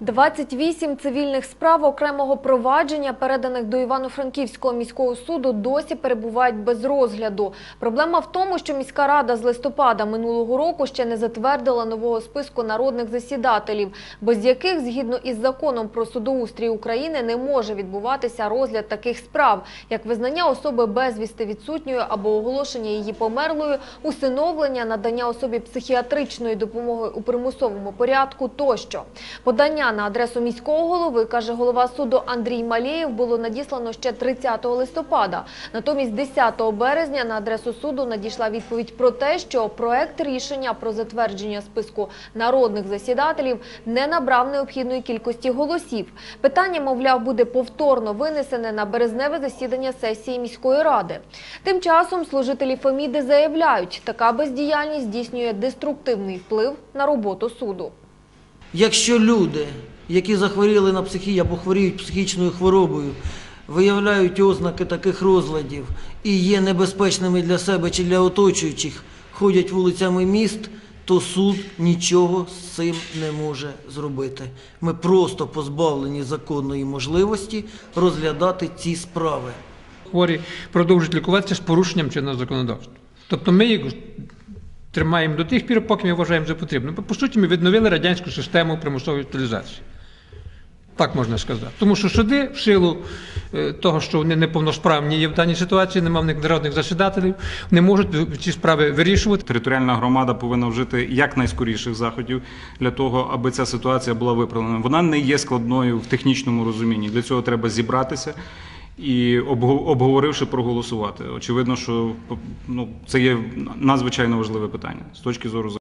28 цивільних справ окремого провадження, переданих до Івано-Франківського міського суду, досі перебувають без розгляду. Проблема в тому, що міська рада з листопада минулого року ще не затвердила нового списку народних засідателів, без яких, згідно із законом про судоустрій України, не може відбуватися розгляд таких справ, як визнання особи безвісти відсутньою або оголошення її померлою, усиновлення, надання особі психіатричної допомоги у примусовому порядку тощо. Подання на адресу міського голови, каже голова суду Андрій Малєєв, було надіслано ще 30 листопада. Натомість 10 березня на адресу суду надійшла відповідь про те, що проект рішення про затвердження списку народних засідателів не набрав необхідної кількості голосів. Питання, мовляв, буде повторно винесене на березневе засідання сесії міської ради. Тим часом служителі Феміди заявляють, така бездіяльність здійснює деструктивний вплив на роботу суду. Якщо люди, які захворіли на психі або хворіють психічною хворобою, виявляють ознаки таких розладів і є небезпечними для себе чи для оточуючих, ходять вулицями міст, то суд нічого з цим не може зробити. Ми просто позбавлені законної можливості розглядати ці справи. хворі продовжують лікуватися з порушенням чинного законодавства. Тобто ми їх тримаємо до тих пір, поки ми вважаємо за потрібно. По суті, ми відновили радянську систему примусової утилізації. Так можна сказати. Тому що суди, в силу е, того, що вони неповносправні є в даній ситуації, немає в них народних засідателів, не можуть ці справи вирішувати. Територіальна громада повинна вжити якнайскоріших заходів для того, аби ця ситуація була виправлена. Вона не є складною в технічному розумінні. Для цього треба зібратися і обго- обговоривши проголосувати. Очевидно, що ну, це є надзвичайно важливе питання з точки зору